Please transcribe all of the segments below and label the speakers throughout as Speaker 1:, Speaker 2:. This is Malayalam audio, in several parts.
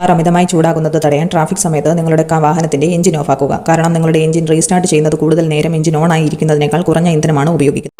Speaker 1: കാർ അമിതമായി ചൂടാകുന്നത് തടയാൻ ട്രാഫിക് സമയത്ത് നിങ്ങളുടെ വാഹനത്തിന്റെ എഞ്ചിൻ ഓഫാക്കുക. കാരണം നിങ്ങളുടെ എഞ്ചിൻ റീസ്റ്റാർട്ട് ചെയ്യുന്നത് കൂടുതൽ നേരം എഞ്ചിൻ ഓൺ ആയിരിക്കുന്നതിനേക്കാൾ കുറഞ്ഞ ഇന്ധനമാണ് ഉപയോഗിക്കുന്നത്.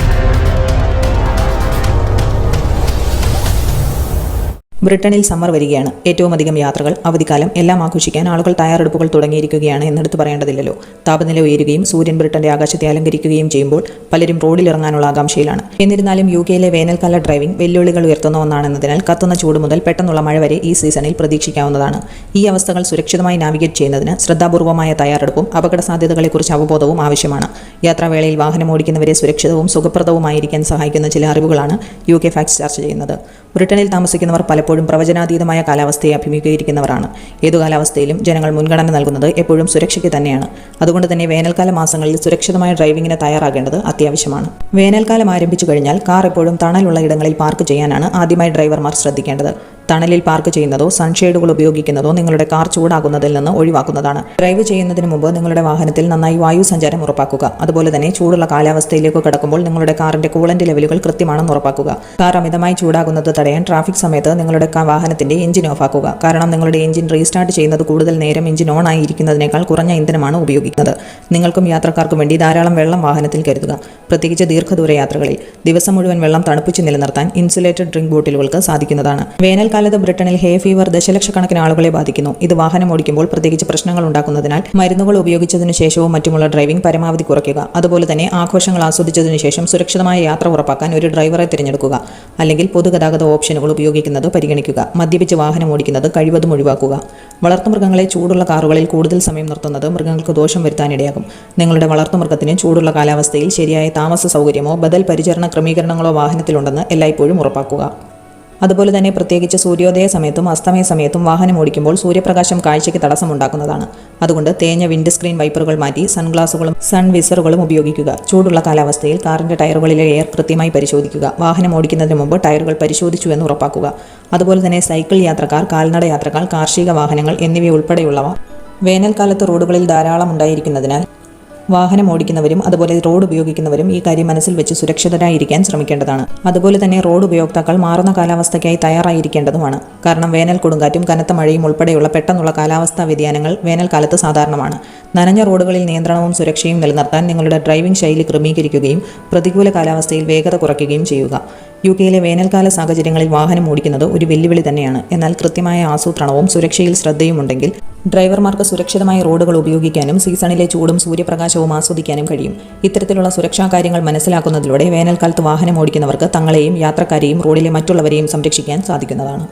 Speaker 1: ബ്രിട്ടനിൽ സമ്മർ വരികയാണ്. ഏറ്റവും അധികം യാത്രകൾ അവധിക്കാലം എല്ലാം ആഘോഷിക്കാൻ ആളുകൾ തയ്യാറെടുപ്പുകൾ തുടങ്ങിയിരിക്കുകയാണ് എന്നെടുത്ത് പറയേണ്ടതില്ലല്ലോ. താപനില ഉയരുകയും സൂര്യൻ ബ്രിട്ടന്റെ ആകാശത്തെ അലങ്കരിക്കുകയും ചെയ്യുമ്പോൾ പലരും റോഡിലിറങ്ങാനുള്ള ആകാംക്ഷയിലാണ്. എന്നിരുന്നാലും യു കെയിലെ വേനൽക്കാല ഡ്രൈവിംഗ് വെല്ലുവിളികൾ ഉയർത്തുന്ന ഒന്നാണെന്നതിനാൽ കത്തുന്ന ചൂട് മുതൽ പെട്ടെന്നുള്ള മഴ വരെ ഈ സീസണിൽ പ്രതീക്ഷിക്കാവുന്നതാണ്. ഈ അവസ്ഥകൾ സുരക്ഷിതമായി നാവിഗേറ്റ് ചെയ്യുന്നതിന് ശ്രദ്ധാപൂർവമായ തയ്യാറെടുപ്പും അപകട സാധ്യതകളെക്കുറിച്ച് അവബോധവും ആവശ്യമാണ്. യാത്രാവേളയിൽ വാഹനം ഓടിക്കുന്നവരെ സുരക്ഷിതവും സുഖപ്രദവുമായിരിക്കാൻ സഹായിക്കുന്ന ചില അറിവുകളാണ് യു കെ ഫാക്സ് ചർച്ച ചെയ്യുന്നത്. ബ്രിട്ടനിൽ താമസിക്കുന്നവർ പലപ്പോഴും പ്രവചനാതീതമായ കാലാവസ്ഥയെ അഭിമുഖീകരിക്കുന്നവരാണ്. ഏതു കാലാവസ്ഥയിലും ജനങ്ങൾ മുൻഗണന നൽകുന്നത് എപ്പോഴും സുരക്ഷയ്ക്ക് തന്നെയാണ്. അതുകൊണ്ട് തന്നെ വേനൽക്കാല മാസങ്ങളിൽ സുരക്ഷിതമായ ഡ്രൈവിംഗിന് തയ്യാറാകേണ്ടത് അത്യാവശ്യമാണ്. വേനൽക്കാലം ആരംഭിച്ചു കഴിഞ്ഞാൽ കാർ എപ്പോഴും തണലുള്ള ഇടങ്ങളിൽ പാർക്ക് ചെയ്യാനാണ് ആദ്യമായി ഡ്രൈവർമാർ ശ്രദ്ധിക്കേണ്ടത്. തണലിൽ പാർക്ക് ചെയ്യുന്നതോ സൺഷെയ്ഡുകൾ ഉപയോഗിക്കുന്നതോ നിങ്ങളുടെ കാർ ചൂടാകുന്നതിൽ നിന്ന് ഒഴിവാക്കുന്നതാണ്. ഡ്രൈവ് ചെയ്യുന്നതിന് മുമ്പ് നിങ്ങളുടെ വാഹനത്തിൽ നന്നായി വായു സഞ്ചാരം ഉറപ്പാക്കുക. അതുപോലെ തന്നെ ചൂടുള്ള കാലാവസ്ഥയിലേക്ക് കടക്കുമ്പോൾ നിങ്ങളുടെ കാറിന്റെ കൂളന്റ് ലെവലുകൾ കൃത്യമാണെന്ന് ഉറപ്പാക്കുക. കാർ അമിതമായി ചൂടാകുന്നത് തടയാൻ ട്രാഫിക് സമയത്ത് നിങ്ങളുടെ വാഹനത്തിന്റെ എഞ്ചിൻ ഓഫ് ആക്കുക. കാരണം നിങ്ങളുടെ എഞ്ചിൻ റീസ്റ്റാർട്ട് ചെയ്യുന്നത് കൂടുതൽ നേരം എഞ്ചിൻ ഓൺ ആയിരിക്കുന്നതിനേക്കാൾ കുറഞ്ഞ ഇന്ധനമാണ് ഉപയോഗിക്കുന്നത്. നിങ്ങൾക്കും യാത്രക്കാർക്കും വേണ്ടി ധാരാളം വെള്ളം വാഹനത്തിൽ കരുതുക. പ്രത്യേകിച്ച് ദീർഘദൂര യാത്രകളിൽ. ദിവസം മുഴുവൻ വെള്ളം തണുപ്പിച്ച് നിലനിർത്താൻ ഇൻസുലേറ്റഡ് ഡ്രിങ്ക് ബോട്ടിലുകൾക്ക് സാധിക്കുന്നതാണ്. വേനൽക്കാലത്ത് ബ്രിട്ടനിൽ ഹേ ഫീവർ ദശലക്ഷക്കണക്കിന് ആളുകളെ ബാധിക്കുന്നു. ഇത് വാഹനം ഓടിക്കുമ്പോൾ പ്രത്യേകിച്ച് പ്രശ്നങ്ങൾ ഉണ്ടാക്കുന്നതിനാൽ മരുന്നുകൾ ഉപയോഗിച്ചതിനു ശേഷവും മറ്റുമുള്ള ഡ്രൈവിംഗ് പരമാവധി കുറയ്ക്കുക. അതുപോലെ തന്നെ ആഘോഷങ്ങൾ ആസ്വദിച്ചതിനു ശേഷം സുരക്ഷിതമായ യാത്ര ഉറപ്പാക്കാൻ ഒരു ഡ്രൈവറെ തിരഞ്ഞെടുക്കുക. അല്ലെങ്കിൽ പൊതുഗതാഗത ഓപ്ഷനുകൾ ഉപയോഗിക്കുന്നത് പരിഗണിക്കുക. മദ്യപിച്ച് വാഹനം ഓടിക്കുന്നത് കഴിവതും ഒഴിവാക്കുക. വളർത്തുമൃഗങ്ങളെ ചൂടുള്ള കാറുകളിൽ കൂടുതൽ സമയം നിർത്തുന്നത് മൃഗങ്ങൾക്ക് ദോഷം വരുത്താനിടയാകും നിങ്ങളുടെ വളർത്തുമൃഗത്തിന് ചൂടുള്ള കാലാവസ്ഥയിൽ ശരിയായ താമസ സൗകര്യമോ ബദൽ പരിചരണ ക്രമീകരണങ്ങളോ വാഹനത്തിലുണ്ടെന്ന് എല്ലായ്പ്പോഴും ഉറപ്പാക്കുക. അതുപോലെ തന്നെ പ്രത്യേകിച്ച് സൂര്യോദയ സമയത്തും അസ്തമയ സമയത്തും വാഹനം ഓടിക്കുമ്പോൾ സൂര്യപ്രകാശം കാഴ്ചയ്ക്ക് തടസ്സമുണ്ടാക്കുന്നതാണ്. അതുകൊണ്ട് തേഞ്ഞ വിൻഡ് സ്ക്രീൻ വൈപ്പറുകൾ മാറ്റി സൺഗ്ലാസുകളും സൺ വിസറുകളും ഉപയോഗിക്കുക. ചൂടുള്ള കാലാവസ്ഥയിൽ കാറിന്റെ ടയറുകളിലെ എയർ കൃത്യമായി പരിശോധിക്കുക. വാഹനം ഓടിക്കുന്നതിന് മുമ്പ് ടയറുകൾ പരിശോധിച്ചു എന്ന് ഉറപ്പാക്കുക. അതുപോലെ തന്നെ സൈക്കിൾ യാത്രക്കാർ കാൽനട യാത്രക്കാർ കാർഷിക വാഹനങ്ങൾ എന്നിവയുൾപ്പെടെയുള്ളവ വേനൽക്കാലത്ത് റോഡുകളിൽ ധാരാളം ഉണ്ടായിരിക്കുന്നതിനാൽ വാഹനം ഓടിക്കുന്നവരും അതുപോലെ റോഡ് ഉപയോഗിക്കുന്നവരും ഈ കാര്യം മനസ്സിൽ വെച്ച് സുരക്ഷിതരായിരിക്കാൻ ശ്രമിക്കേണ്ടതാണ്. അതുപോലെ തന്നെ റോഡ് ഉപയോക്താക്കൾ മാറുന്ന കാലാവസ്ഥയ്ക്കായി തയ്യാറായിരിക്കേണ്ടതുമാണ്. കാരണം വേനൽ കൊടുങ്കാറ്റും കനത്ത മഴയും ഉൾപ്പെടെയുള്ള പെട്ടെന്നുള്ള കാലാവസ്ഥാ വ്യതിയാനങ്ങൾ വേനൽക്കാലത്ത് സാധാരണമാണ്. നനഞ്ഞ റോഡുകളിൽ നിയന്ത്രണവും സുരക്ഷയും നിലനിർത്താൻ നിങ്ങളുടെ ഡ്രൈവിംഗ് ശൈലി ക്രമീകരിക്കുകയും പ്രതികൂല കാലാവസ്ഥയിൽ വേഗത കുറയ്ക്കുകയും ചെയ്യുക. യു കെയിലെ വേനൽക്കാല സാഹചര്യങ്ങളിൽ വാഹനം ഓടിക്കുന്നത് ഒരു വെല്ലുവിളി തന്നെയാണ്. എന്നാൽ കൃത്യമായ ആസൂത്രണവും സുരക്ഷയിൽ ശ്രദ്ധയുമുണ്ടെങ്കിൽ ഡ്രൈവർമാർക്ക് സുരക്ഷിതമായ റോഡുകൾ ഉപയോഗിക്കാനും സീസണിലെ ചൂടും സൂര്യപ്രകാശവും ആസ്വദിക്കാനും കഴിയും. ഇത്തരത്തിലുള്ള സുരക്ഷാ കാര്യങ്ങൾ മനസ്സിലാക്കുന്നതിലൂടെ വേനൽക്കാലത്ത് വാഹനം ഓടിക്കുന്നവർക്ക് തങ്ങളെയും യാത്രക്കാരെയും റോഡിലെ മറ്റുള്ളവരെയും സംരക്ഷിക്കാൻ സാധിക്കുന്നതാണ്.